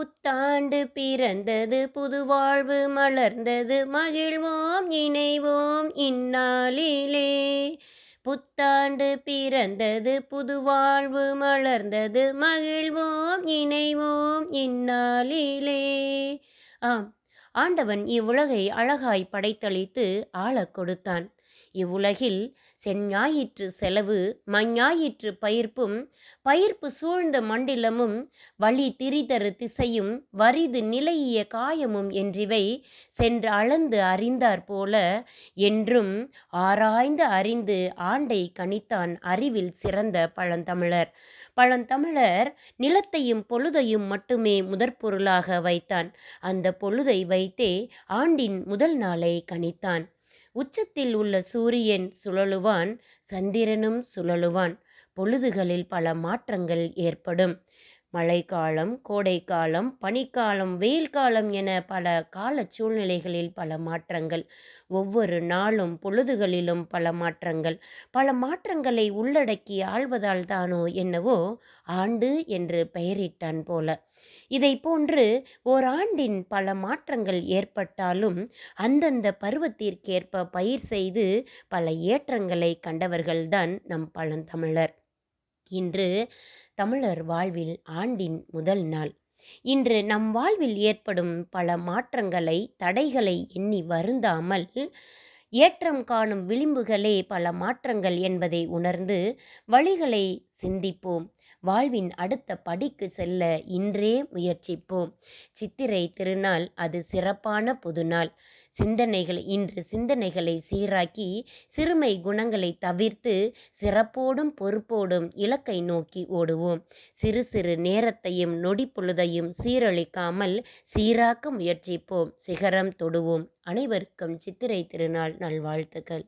புத்தாண்டு பிறந்தது புதுவாழ்வு மலர்ந்தது மகிழ்வோம் இணைவோம் இந்நாளிலே. புத்தாண்டு பிறந்தது புதுவாழ்வு மலர்ந்தது மகிழ்வோம் இணைவோம் இந்நாளிலே. ஆம் ஆண்டவன் இவ்வுலகை அழகாய் படைத்தளித்து ஆளக் கொடுத்தான். இவ்வுலகில் செஞ்ஞாயிற்று செலவு மஞ்ஞாயிற்று பயிர்ப்பும் பயிர்ப்பு சூழ்ந்த மண்டிலமும் வழி திரிதரு திசையும் வரிது நிலையிய காயமும் என்றிவை சென்று அளந்து அறிந்தார் போல என்றும் ஆராய்ந்து அறிந்து ஆண்டை கணித்தான் அறிவில் சிறந்த பழந்தமிழர். பழந்தமிழர் நிலத்தையும் பொழுதையும் மட்டுமே முதற்பொருளாக வைத்தான். அந்த பொழுதை வைத்தே ஆண்டின் முதல் நாளை கணித்தான். உச்சத்தில் உள்ள சூரியன் சுழலுவான் சந்திரனும் சுழலுவான். பொழுதுகளில் பல மாற்றங்கள் ஏற்படும். மழைக்காலம் கோடைக்காலம் பனிக்காலம் வெயில் காலம் என பல கால சூழ்நிலைகளில் பல மாற்றங்கள். ஒவ்வொரு நாளும் பொழுதுகளிலும் பல மாற்றங்கள். பல மாற்றங்களை உள்ளடக்கி ஆள்வதால் தானோ என்னவோ ஆண்டு என்று பெயரிட்டான் போல. இதை போன்று ஓராண்டின் பல மாற்றங்கள் ஏற்பட்டாலும் அந்தந்த பருவத்திற்கேற்ப பயிர் செய்து பல ஏற்றங்களை கண்டவர்கள்தான் நம் பழந்தமிழர் இன்று தமிழர் வாழ்வில் ஆண்டின் முதல் நாள். இன்று நம் வாழ்வில் ஏற்படும் பல மாற்றங்களை தடைகளை எண்ணி வருந்தாமல் ஏற்றம் காணும் விளிம்புகளே பல மாற்றங்கள் என்பதை உணர்ந்து வழிகளை சிந்திப்போம். வாழ்வின் அடுத்த படிக்கு செல்ல இன்றே முயற்சிப்போம். சித்திரை திருநாள் அது சிறப்பான புதுநாள் சிந்தனைகளை இன்று சிந்தனைகளை சீராக்கி சிறுமை குணங்களை தவிர்த்து சிறப்போடும் பொறுப்போடும் இலக்கை நோக்கி ஓடுவோம். சிறு சிறு நேரத்தையும் நொடி பொழுதையும் சீரழிக்காமல் சீராக்க முயற்சிப்போம். சிகரம் தொடுவோம். அனைவருக்கும் சித்திரை திருநாள் நல்வாழ்த்துக்கள்.